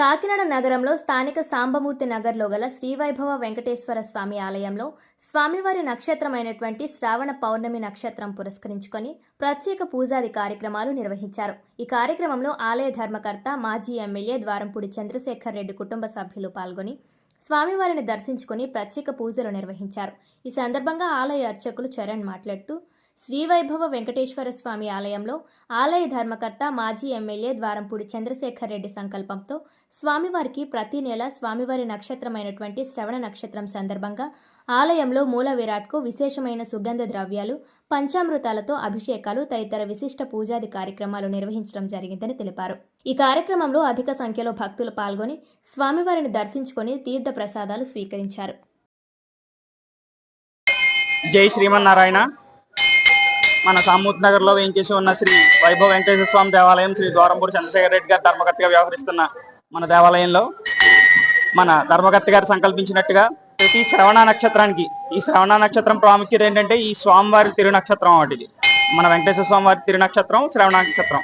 కాకినాడ నగరంలో స్థానిక సాంబమూర్తి నగర్లో గల శ్రీవైభవ వెంకటేశ్వర స్వామి ఆలయంలో స్వామివారి నక్షత్రమైనటువంటి శ్రావణ పౌర్ణమి నక్షత్రం పురస్కరించుకొని ప్రత్యేక పూజాది కార్యక్రమాలు నిర్వహించారు. ఈ కార్యక్రమంలో ఆలయ ధర్మకర్త మాజీ ఎమ్మెల్యే ద్వారంపూడి చంద్రశేఖర్ రెడ్డి కుటుంబ సభ్యులు పాల్గొని స్వామివారిని దర్శించుకొని ప్రత్యేక పూజలు నిర్వహించారు. ఈ సందర్భంగా ఆలయ అర్చకులు చరణ్ మాట్లాడుతూ శ్రీవైభవ వెంకటేశ్వర స్వామి ఆలయంలో ఆలయ ధర్మకర్త మాజీ ఎమ్మెల్యే ద్వారంపూడి చంద్రశేఖర్ రెడ్డి సంకల్పంతో స్వామివారికి ప్రతి నెల స్వామివారి నక్షత్రమైనటువంటి శ్రవణ నక్షత్రం సందర్భంగా ఆలయంలో మూల విరాట్కు విశేషమైన సుగంధ ద్రవ్యాలు పంచామృతాలతో అభిషేకాలు తదితర విశిష్ట పూజాది కార్యక్రమాలు నిర్వహించడం జరిగిందని తెలిపారు. ఈ కార్యక్రమంలో అధిక సంఖ్యలో భక్తులు పాల్గొని స్వామివారిని దర్శించుకొని తీర్థ ప్రసాదాలు స్వీకరించారు. జై శ్రీమన్నారాయణ. మన సామూత్ నగర్లో వేయించేసి ఉన్న శ్రీ వైభవ వెంకటేశ్వర స్వామి దేవాలయం శ్రీ ద్వారంపూడి చంద్రశేఖర రెడ్డి గారు ధర్మకర్తగా వ్యవహరిస్తున్న మన దేవాలయంలో మన ధర్మకర్త గారు సంకల్పించినట్టుగా ప్రతి శ్రవణ నక్షత్రానికి ఈ శ్రవణ నక్షత్రం ప్రాముఖ్యత ఏంటంటే ఈ స్వామివారి తిరు నక్షత్రం వాటిది మన వెంకటేశ్వర స్వామివారి తిరు నక్షత్రం శ్రవణ నక్షత్రం.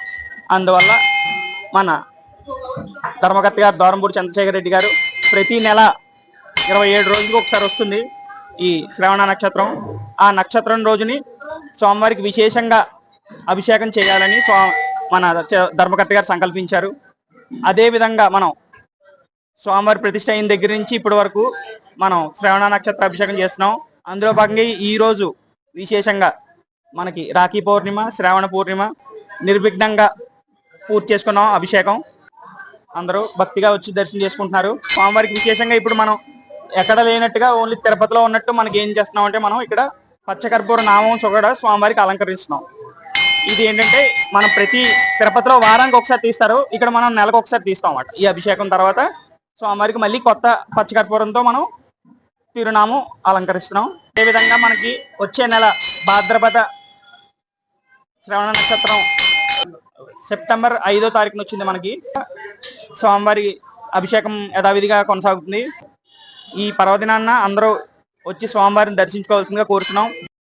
అందువల్ల మన ధర్మకర్త గారు ద్వారంపూడి చంద్రశేఖర రెడ్డి గారు ప్రతి నెల ఇరవై ఏడు రోజులకు ఒకసారి వస్తుంది ఈ శ్రవణ నక్షత్రం. ఆ నక్షత్రం రోజుని స్వామివారికి విశేషంగా అభిషేకం చేయాలని స్వా మన ధర్మకర్త గారు సంకల్పించారు. అదేవిధంగా మనం స్వామివారి ప్రతిష్ట అయిన దగ్గర నుంచి ఇప్పటి వరకు మనం శ్రవణ నక్షత్ర అభిషేకం చేస్తున్నాం. అందులో భాగంగా ఈ రోజు విశేషంగా మనకి రాఖీ పౌర్ణిమ శ్రావణ పూర్ణిమ నిర్విఘ్నంగా పూర్తి చేసుకున్నాం అభిషేకం. అందరూ భక్తిగా వచ్చి దర్శనం చేసుకుంటున్నారు. స్వామివారికి విశేషంగా ఇప్పుడు మనం ఎక్కడ లేనట్టుగా ఓన్లీ తిరుపతిలో ఉన్నట్టు మనకి ఏం చేస్తున్నాం అంటే మనం ఇక్కడ పచ్చకర్పూర నామం చొగడ స్వామివారికి అలంకరిస్తున్నాం. ఇది ఏంటంటే మనం ప్రతి తిరుపతిలో వారానికి ఒకసారి తీస్తారు. ఇక్కడ మనం నెలకు ఒకసారి తీస్తాం అన్నమాట. ఈ అభిషేకం తర్వాత స్వామివారికి మళ్ళీ కొత్త పచ్చకర్పూరంతో మనం తిరునామం అలంకరిస్తున్నాం. అదే విధంగా మనకి వచ్చే నెల భాద్రపద శ్రవణ నక్షత్రం సెప్టెంబర్ ఐదో తారీఖున వచ్చింది మనకి. స్వామివారి అభిషేకం యథావిధిగా కొనసాగుతుంది. ఈ పర్వదినాన్న అందరూ వచ్చి స్వామివారిని దర్శించుకోవాల్సిందిగా కోరుతున్నాం